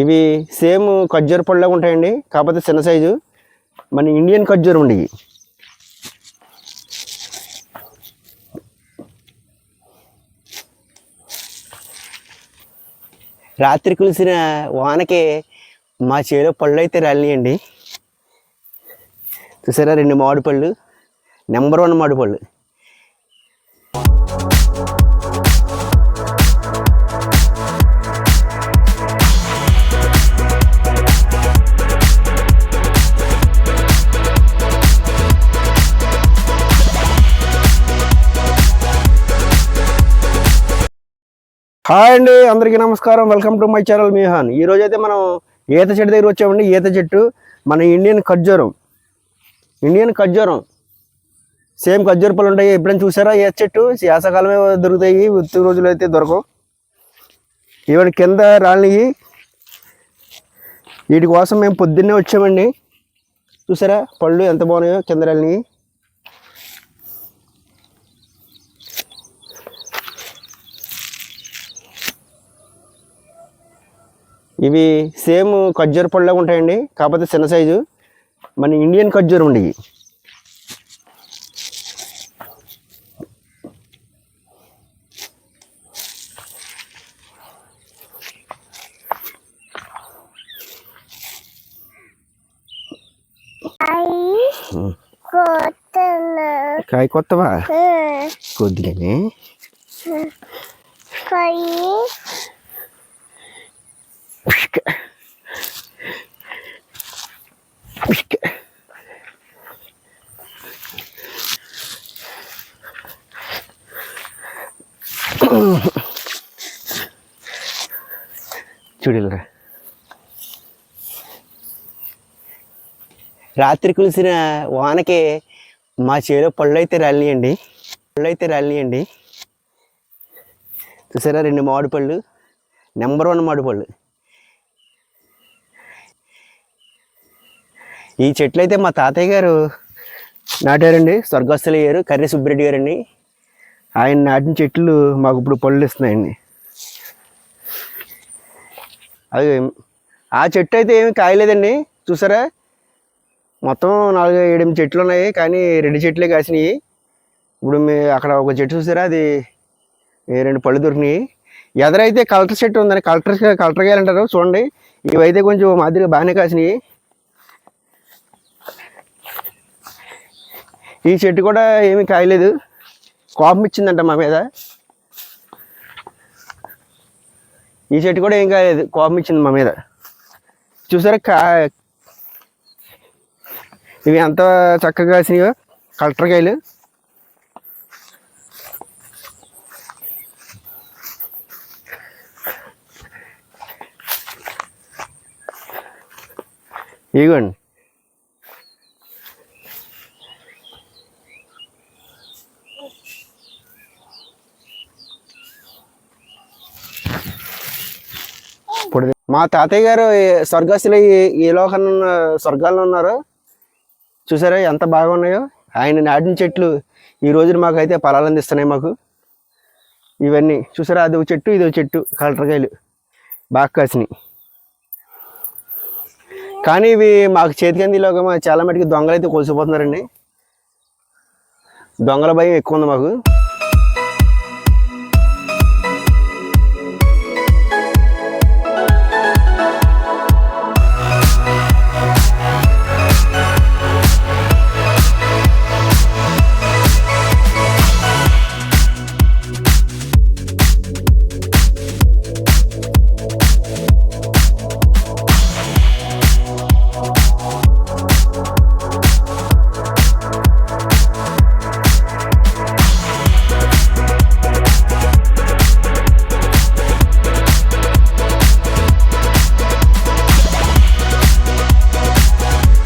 ఇవి సేమ్ ఖర్జూర పళ్ళగా ఉంటాయండి కాకపోతే చిన్న సైజు. మన ఇండియన్ ఖర్జూరం ఉండి రాత్రి కులిసిన వానకి మా చేలో పళ్ళు అయితే రాలినాయండి. చూసారా రెండు మామిడి పళ్ళు? నెంబర్ వన్ మామిడి పళ్ళు. హాయ్ అండి అందరికీ నమస్కారం. వెల్కమ్ టు మై ఛానల్ మీహాన్. ఈ రోజు అయితే మనం ఈత చెట్టు దగ్గర వచ్చామండి. ఈత చెట్టు మన ఇండియన్ ఖర్జూరం. ఇండియన్ ఖర్జూరం. సేమ్ ఖర్జూర పళ్ళు ఉంటాయి. ఎప్పుడైనా చూసారా ఈత చెట్టు? శీతాకాలమే దొరుకుతాయి. ఉత్తి రోజులు అయితే దొరకవు. ఇవన్నీ కింద రాలినవి వీటి కోసం మేము పొద్దున్నే వచ్చామండి. చూసారా? పళ్ళు ఎంత బాగున్నాయో కింద రాలినవి ఇవి సేమ్ ఖర్జూర పళ్ళగా ఉంటాయండి కాకపోతే చిన్న సైజు. మన ఇండియన్ ఖర్జూరం అండి ఇవి. కాయ కొత్తవా? కొద్దిగానే. చూడలరా రాత్రి కులిసిన వానకి మా చేలో పళ్ళు అయితే రాలినాయండి. పళ్ళు అయితే రాలినాయండి. చూసారా రెండు మామిడి పళ్ళు? నెంబర్ వన్ మామిడి పళ్ళు. ఈ చెట్లు అయితే మా తాతయ్య గారు నాటారండి. స్వర్గస్థులు అయ్యారు కర్రీ సుబ్బిరెడ్డి గారండి. ఆయన నాటిన చెట్లు మాకు ఇప్పుడు పళ్ళు ఇస్తున్నాయండి. అది ఆ చెట్టు అయితే ఏమి కాయలేదండి. చూసారా? మొత్తం నాలుగు ఏడెనిమిది చెట్లు ఉన్నాయి కానీ రెండు చెట్లే కాసినాయి. ఇప్పుడు మీ అక్కడ ఒక చెట్టు చూసారా? అది రెండు పళ్ళు దొరికినాయి. ఎదరైతే కలెక్టర్ చెట్టు ఉందని కలెక్టర్ కలెక్టర్ గారు అంటారు చూడండి. ఇవైతే కొంచెం మాదిరిగా బాగానే కాసినాయి. ఈ చెట్టు కూడా ఏమీ కాయలేదు. కోపం ఇచ్చిందంట మా మీద. ఈ చెట్టు కూడా ఏం కాలేదు కోపం ఇచ్చింది మా మీద. చూసారా కా ఇవి ఎంత చక్కగా కాసినాయో కలెక్టర్ కాయలు ఇదిగోండి మా తాతయ్య గారు స్వర్గస్తులు ఏ- ఏ లోకంలో ఉన్న స్వర్గాల్లో ఉన్నారు చూసారా ఎంత బాగున్నాయో? ఆయన నాటిన చెట్లు ఈ రోజున మాకైతే ఫలాలు అందిస్తున్నాయి మాకు. ఇవన్నీ చూసారా? అది ఒక చెట్టు ఇది ఒక చెట్టు కలటరకాయలు బాగా కాసినాయి. కానీ ఇవి మాకు చేతికి అందిలోగా మా చాలా మటుకు దొంగలు అయితే కొలిసిపోతున్నారండి దొంగల భయం ఎక్కువ ఉంది మాకు.